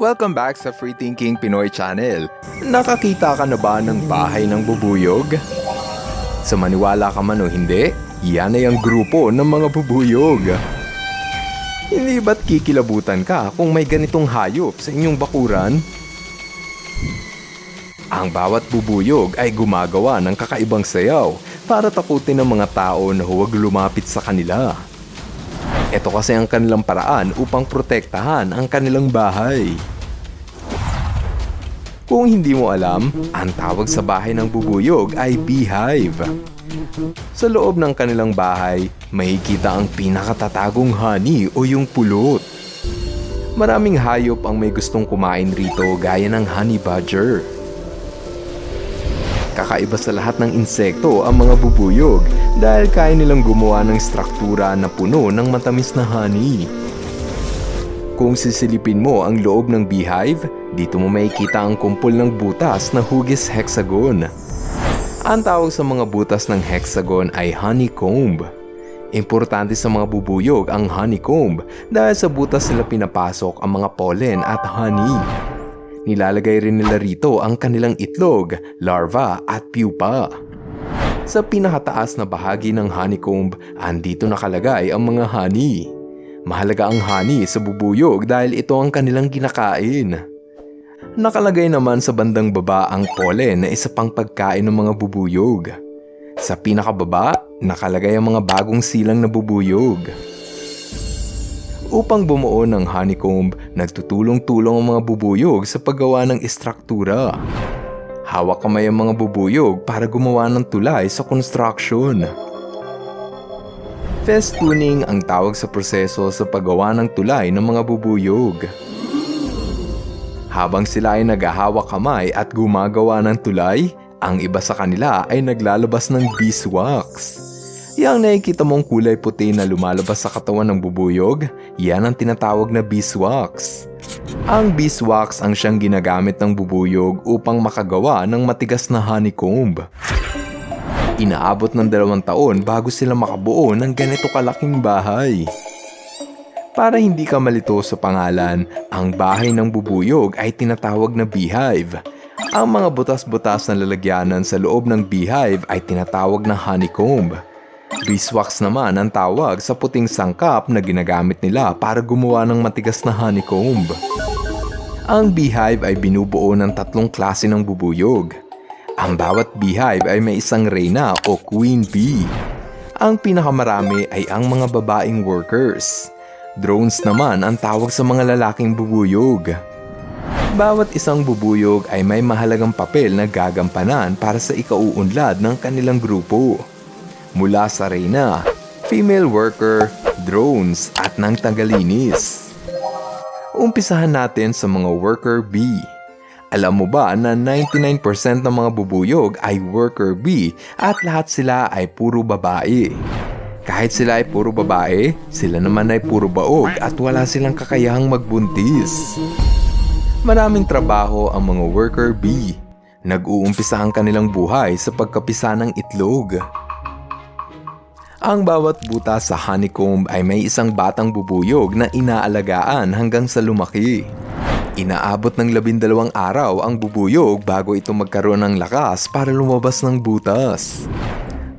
Welcome back sa Free Thinking Pinoy Channel. Nakakita ka na ba ng bahay ng bubuyog? Sa maniwala ka man o hindi, yan ay ang grupo ng mga bubuyog. Hindi ba't kikilabutan ka kung may ganitong hayop sa inyong bakuran? Ang bawat bubuyog ay gumagawa ng kakaibang sayaw para takutin ng mga tao na huwag lumapit sa kanila. Ito kasi ang kanilang paraan upang protektahan ang kanilang bahay. Kung hindi mo alam, ang tawag sa bahay ng bubuyog ay beehive. Sa loob ng kanilang bahay, makikita ang pinakatatagong honey o yung pulot. Maraming hayop ang may gustong kumain rito gaya ng honey badger. Kakaiba sa lahat ng insekto ang mga bubuyog dahil kaya nilang gumawa ng struktura na puno ng matamis na honey. Kung sisilipin mo ang loob ng beehive, dito mo makikita ang kumpol ng butas na hugis hexagon. Ang tawag sa mga butas ng hexagon ay honeycomb. Importante sa mga bubuyog ang honeycomb dahil sa butas nila pinapasok ang mga pollen at honey. Nilalagay rin nila rito ang kanilang itlog, larva at pupa. Sa pinakataas na bahagi ng honeycomb, andito nakalagay ang mga honey. Mahalaga ang honey sa bubuyog dahil ito ang kanilang ginakain. Nakalagay naman sa bandang baba ang pollen na isa pang pagkain ng mga bubuyog. Sa pinakababa, nakalagay ang mga bagong silang na bubuyog. Upang bumuo ng honeycomb, nagtutulong-tulong ang mga bubuyog sa paggawa ng istruktura. Hawak kamay ang mga bubuyog para gumawa ng tulay sa construction. Festooning ang tawag sa proseso sa paggawa ng tulay ng mga bubuyog. Habang sila ay naghahawak kamay at gumagawa ng tulay, ang iba sa kanila ay naglalabas ng beeswax. Yang nakikita mong kulay puti na lumalabas sa katawan ng bubuyog, yan ang tinatawag na beeswax. Ang beeswax ang siyang ginagamit ng bubuyog upang makagawa ng matigas na honeycomb. Inaabot ng dalawang taon bago sila makabuo ng ganito kalaking bahay. Para hindi ka malito sa pangalan, ang bahay ng bubuyog ay tinatawag na beehive. Ang mga butas-butas na lalagyanan sa loob ng beehive ay tinatawag na honeycomb. Beeswax naman ang tawag sa puting sangkap na ginagamit nila para gumawa ng matigas na honeycomb. Ang beehive ay binubuo ng tatlong klase ng bubuyog. Ang bawat beehive ay may isang reyna o queen bee. Ang pinakamarami ay ang mga babaeng workers. Drones naman ang tawag sa mga lalaking bubuyog. Bawat isang bubuyog ay may mahalagang papel na gagampanan para sa ikauunlad ng kanilang grupo. Mula sa reyna, female worker, drones at ng tagalinis. Umpisahan natin sa mga worker bee. Alam mo ba na 99% ng mga bubuyog ay worker bee at lahat sila ay puro babae. Kahit sila ay puro babae, sila naman ay puro baog at wala silang kakayahang magbuntis. Maraming trabaho ang mga worker bee. Nag-uumpisa ang kanilang buhay sa pagkapisa ng itlog. Ang bawat butas sa honeycomb ay may isang batang bubuyog na inaalagaan hanggang sa lumaki. Inaabot ng labindalawang araw ang bubuyog bago ito magkaroon ng lakas para lumabas ng butas.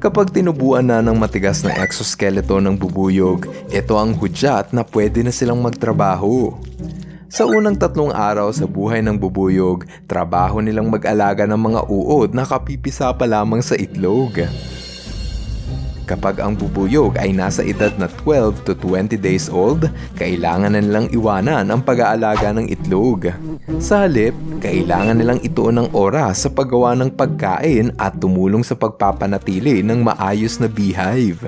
Kapag tinubuan na ng matigas na exoskeleton ng bubuyog, ito ang hudyat na pwede na silang magtrabaho. Sa unang tatlong araw sa buhay ng bubuyog, trabaho nilang mag-alaga ng mga uod na kapipisa pa lamang sa itlog. Kapag ang bubuyog ay nasa edad na 12 to 20 days old, kailangan na nilang iwanan ang pag-aalaga ng itlog. Sa halip, kailangan nilang ituon ng oras sa paggawa ng pagkain at tumulong sa pagpapanatili ng maayos na beehive.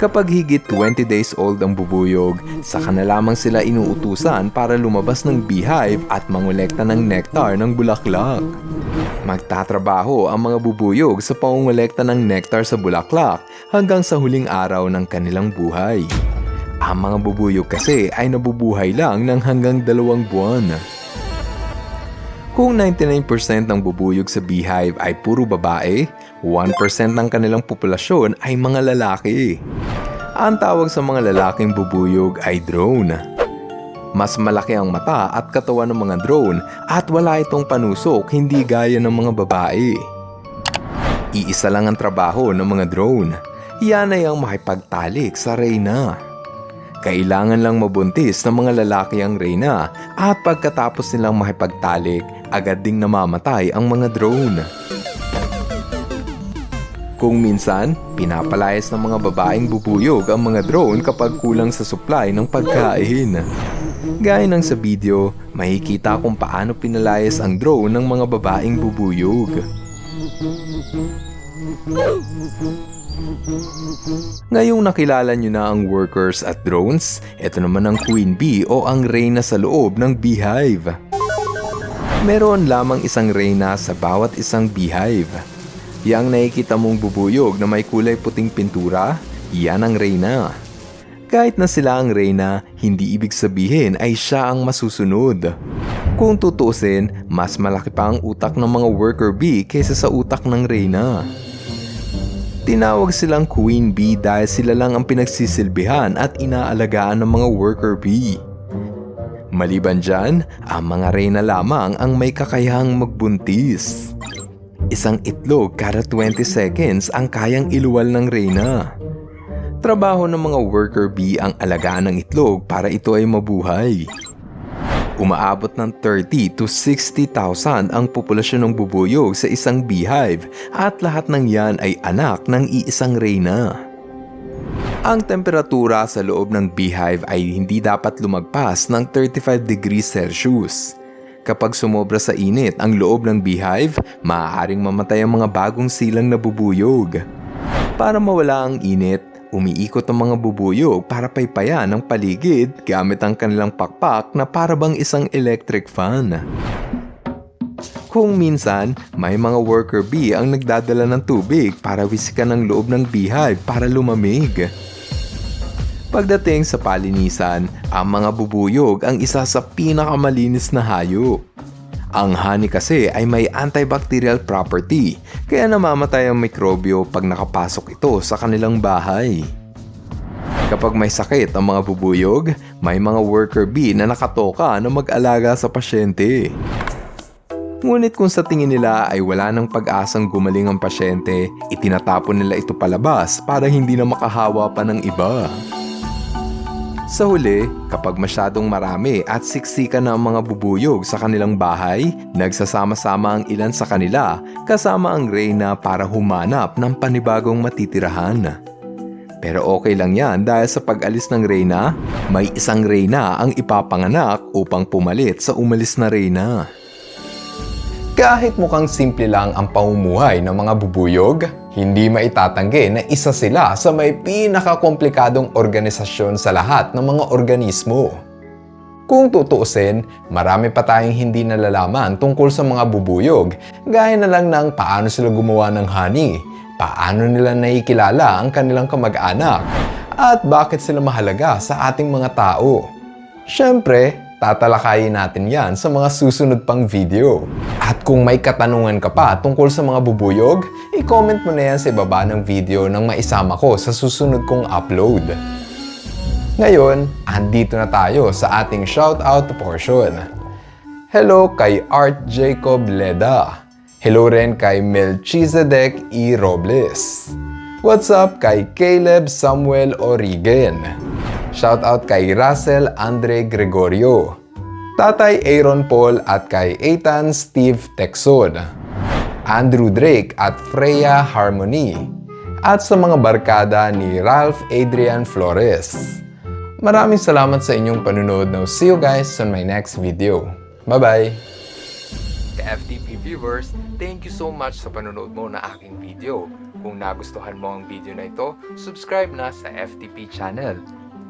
Kapag higit 20 days old ang bubuyog, saka na lamang sila inuutusan para lumabas ng beehive at mangolekta ng nectar ng bulaklak. Magtatrabaho ang mga bubuyog sa pangungolekta ng nectar sa bulaklak hanggang sa huling araw ng kanilang buhay. Ang mga bubuyog kasi ay nabubuhay lang ng hanggang dalawang buwan. Kung 99% ng bubuyog sa beehive ay puro babae, 1% ng kanilang populasyon ay mga lalaki. Ang tawag sa mga lalaking bubuyog ay drone. Mas malaki ang mata at katawan ng mga drone at wala itong panusok hindi gaya ng mga babae. Iisa lang ang trabaho ng mga drone. Yan ay ang makipagtalik sa reyna. Kailangan lang mabuntis ng mga lalaki ang reyna at pagkatapos nilang makipagtalik, agad ding namamatay ang mga drone. Kung minsan, pinapalayas ng mga babaeng bubuyog ang mga drone kapag kulang sa supply ng pagkain. Gaya ng sa video, makikita kung paano pinalayas ang drone ng mga babaeng bubuyog. Ngayong nakilala nyo na ang workers at drones, ito naman ang queen bee o ang reyna sa loob ng beehive. Meron lamang isang reyna sa bawat isang beehive. Yang nakikita mong bubuyog na may kulay puting pintura, yan ang reyna. Kahit na sila ang reyna, hindi ibig sabihin ay siya ang masusunod. Kung tutuusin, mas malaki pa ang utak ng mga worker bee kaysa sa utak ng reyna. Tinawag silang queen bee dahil sila lang ang pinagsisilbihan at inaalagaan ng mga worker bee. Maliban dyan, ang mga reyna lamang ang may kakayahang magbuntis. Isang itlog kada 20 seconds ang kayang iluwal ng reyna. Trabaho ng mga worker bee ang alagaan ng itlog para ito ay mabuhay. Umaabot ng 30 to 60,000 ang populasyon ng bubuyog sa isang beehive at lahat ng yan ay anak ng iisang reyna. Ang temperatura sa loob ng beehive ay hindi dapat lumagpas ng 35 degrees Celsius. Kapag sumobra sa init ang loob ng beehive, maaaring mamatay ang mga bagong silang na bubuyog. Para mawala ang init, umiikot ang mga bubuyog para paypayan ang paligid gamit ang kanilang pakpak na parabang isang electric fan. Kung minsan, may mga worker bee ang nagdadala ng tubig para wisikan ang loob ng beehive para lumamig. Pagdating sa palinisan, ang mga bubuyog ang isa sa pinakamalinis na hayop. Ang honey kasi ay may antibacterial property, kaya namamatay ang mikrobyo pag nakapasok ito sa kanilang bahay. Kapag may sakit ang mga bubuyog, may mga worker bee na nakatoka na mag-alaga sa pasyente. Ngunit kung sa tingin nila ay wala ng pag-asang gumaling ang pasyente, itinatapon nila ito palabas para hindi na makahawa pa ng iba. Sa huli, kapag masyadong marami at siksika na ang mga bubuyog sa kanilang bahay, nagsasama-sama ang ilan sa kanila kasama ang reyna para humanap ng panibagong matitirahan. Pero okay lang yan dahil sa pag-alis ng reyna, may isang reyna ang ipapanganak upang pumalit sa umalis na reyna. Kahit mukhang simple lang ang pamumuhay ng mga bubuyog, hindi maitatanggi na isa sila sa may pinakakomplikadong organisasyon sa lahat ng mga organismo. Kung tutuusin, marami pa tayong hindi nalalaman tungkol sa mga bubuyog, gaya na lang ng paano sila gumawa ng honey, paano nila nakikilala ang kanilang kamag-anak, at bakit sila mahalaga sa ating mga tao. Siyempre, tatalakayin natin yan sa mga susunod pang video. At kung may katanungan ka pa tungkol sa mga bubuyog, i-comment mo na yan sa ibaba ng video nang maisama ko sa susunod kong upload. Ngayon, andito na tayo sa ating shoutout portion. Hello kay Art Jacob Leda. Hello rin kay Melchizedek E. Robles. What's up kay Caleb Samuel Origen. Shoutout kay Russell Andre Gregorio. Tatay Aaron Paul at kay Ethan Steve Texod. Andrew Drake at Freya Harmony. At sa mga barkada ni Ralph Adrian Flores. Maraming salamat sa inyong panunood. Now see you guys on my next video. Bye-bye! FTP viewers, thank you so much sa panonood mo na aking video. Kung nagustuhan mo ang video na ito, subscribe na sa FTP channel.